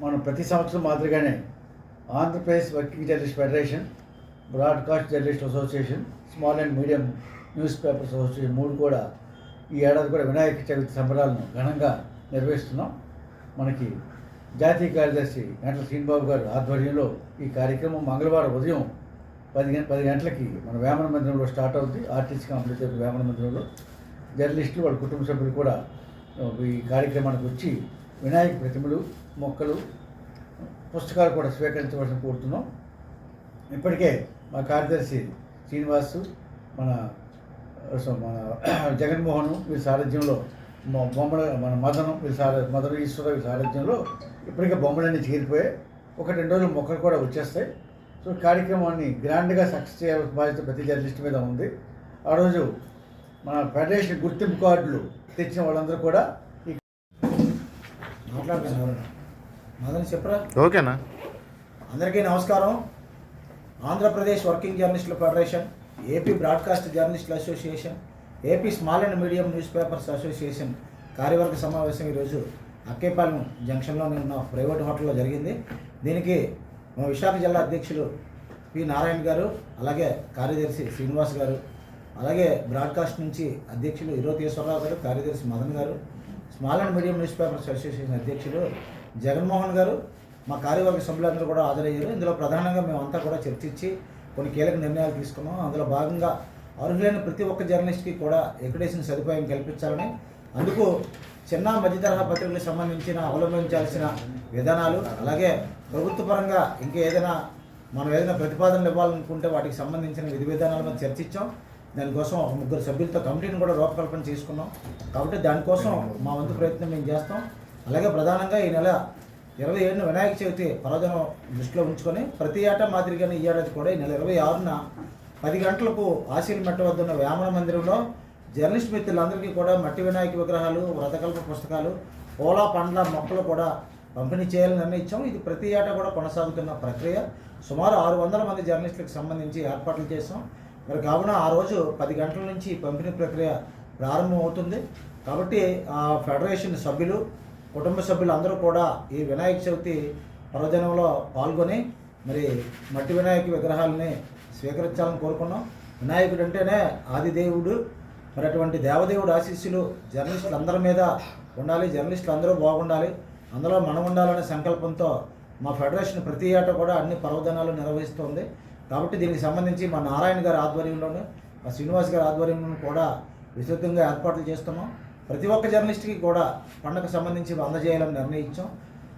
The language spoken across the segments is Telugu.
మనం ప్రతి సంవత్సరం మాదిరిగానే Andhra Pradesh working journalist federation broadcast journalist association small and medium news papers association మూడు కూడా ఈ ఏడాది కూడా వినాయక చవితి సంబరాలను ఘనంగా నిర్వహిస్తున్నాం. మనకి జాతీయ కార్యదర్శి గంటల శ్రీనిబాబు గారు ఆధ్వర్యంలో ఈ కార్యక్రమం మంగళవారం ఉదయం పది గంట పది గంటలకి మన వేమన మందిరంలో స్టార్ట్ అవుతుంది ఆర్టీసీ కంపెనీ దగ్గర వేమన మందిరంలో జర్నలిస్టులు వాళ్ళ కుటుంబ సభ్యులు కూడా ఈ కార్యక్రమానికి వచ్చి వినాయక ప్రతిమలు మొక్కలు పుస్తకాలు కూడా స్వీకరించవలసిన కోరుతున్నాం. ఇప్పటికే మా కార్యదర్శి శ్రీనివాసు మన సో మన జగన్మోహన్ వీరి సారథ్యంలో బొమ్మల మన మదనం వీరి సార మదన ఈశ్వర వీరి సారథ్యంలో ఇప్పటికే బొమ్మలన్నీ చేరిపోయాయి. ఒక రెండు రోజులు మొక్కలు కూడా వచ్చేస్తాయి. సో కార్యక్రమాన్ని గ్రాండ్గా సక్సెస్ చేయాల్సిన బాధ్యత ప్రతి జర్నలిస్ట్ మీద ఉంది. ఆ రోజు మన ఫెడరేషన్ గుర్తింపు కార్డులు తెచ్చిన వాళ్ళందరూ కూడా మదన్ చెప్పరా ఓకేనా? అందరికీ నమస్కారం. ఆంధ్రప్రదేశ్ వర్కింగ్ జర్నలిస్టుల ఫెడరేషన్ ఏపీ బ్రాడ్కాస్ట్ జర్నలిస్టుల association AP small and medium news papers association కార్యవర్గ సమావేశం ఈరోజు అక్కేపాలెం జంక్షన్లోనే ఉన్న ప్రైవేట్ హోటల్లో జరిగింది. దీనికి మా విశాఖ జిల్లా అధ్యక్షులు పి. నారాయణ గారు అలాగే కార్యదర్శి శ్రీనివాస్ గారు అలాగే బ్రాడ్కాస్ట్ నుంచి అధ్యక్షులు ఈరోతేశ్వరరావు గారు కార్యదర్శి మదన్ గారు small and medium news papers association అధ్యక్షులు జగన్మోహన్ గారు మా కార్యవర్గ సభ్యులందరూ కూడా హాజరయ్యారు. ఇందులో ప్రధానంగా మేమంతా కూడా చర్చించి కొన్ని కీలక నిర్ణయాలు తీసుకున్నాం. అందులో భాగంగా అర్హులైన ప్రతి ఒక్క జర్నలిస్ట్కి కూడా ఎక్కడేసిన సదుపాయం కల్పించాలని అందుకు చిన్న మధ్యతరహా పత్రికలకు సంబంధించిన అవలంబించాల్సిన విధానాలు అలాగే ప్రభుత్వ పరంగా ఇంకా ఏదైనా మనం ఏదైనా ప్రతిపాదనలు ఇవ్వాలనుకుంటే వాటికి సంబంధించిన విధి విధానాలు మనం చర్చించాం. దానికోసం ఒక ముగ్గురు సభ్యులతో కమిటీని కూడా రూపకల్పన చేసుకున్నాం. కాబట్టి దానికోసం మా వంతు ప్రయత్నం మేము చేస్తాం. అలాగే ప్రధానంగా ఈ నెల ఇరవై ఏడున వినాయక చవితి పర్వదినం దృష్టిలో ఉంచుకొని ప్రతి ఏటా మాదిరిగానే ఈ ఏడాది కూడా ఈ నెల ఇరవై ఆరున పది గంటలకు ఆశీల్ మెట్ట వద్ద ఉన్న వేమన మందిరంలో జర్నలిస్ట్ మిత్రులందరికీ కూడా మట్టి వినాయక విగ్రహాలు వ్రతకల్ప పుస్తకాలు పూల పండ్ల మొక్కలు కూడా పంపిణీ చేయాలని నిర్ణయించాం. ఇది ప్రతి ఏటా కూడా కొనసాగుతున్న ప్రక్రియ. సుమారు ఆరు వందల మంది జర్నలిస్టులకు సంబంధించి ఏర్పాట్లు చేసాం మరి కావున ఆ రోజు పది గంటల నుంచి పంపిణీ ప్రక్రియ ప్రారంభం అవుతుంది కాబట్టి ఆ ఫెడరేషన్ సభ్యులు కుటుంబ సభ్యులు అందరూ కూడా ఈ వినాయక చవితి పర్వదినంలో పాల్గొని మరి మట్టి వినాయక విగ్రహాలని స్వీకరించాలని కోరుకున్నాం. వినాయకుడు అంటేనే ఆదిదేవుడు మరి అటువంటి దేవదేవుడు ఆశీస్సులు జర్నలిస్టులు అందరి మీద ఉండాలి జర్నలిస్టులు అందరూ బాగుండాలి. అందులో మనం ఉండాలనే సంకల్పంతో మా ఫెడరేషన్ ప్రతి ఏటా కూడా అన్ని పర్వదినాలు నిర్వహిస్తుంది. కాబట్టి దీనికి సంబంధించి మా నారాయణ గారి ఆధ్వర్యంలోను మా శ్రీనివాస్ గారి ఆధ్వర్యంలోనూ కూడా విస్తృతంగా ఏర్పాట్లు చేస్తున్నాం. ప్రతి ఒక్క జర్నలిస్ట్కి కూడా పండగకు సంబంధించి అందజేయాలని నిర్ణయించాం.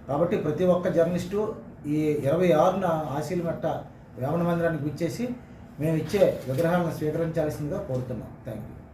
కాబట్టి ప్రతి ఒక్క జర్నలిస్టు ఈ ఇరవై ఆరున ఆశీలమెట్ట వేమన మందిరానికి విచ్చేసి మేము ఇచ్చే విగ్రహాలను స్వీకరించాల్సిందిగా కోరుతున్నాం. Thank you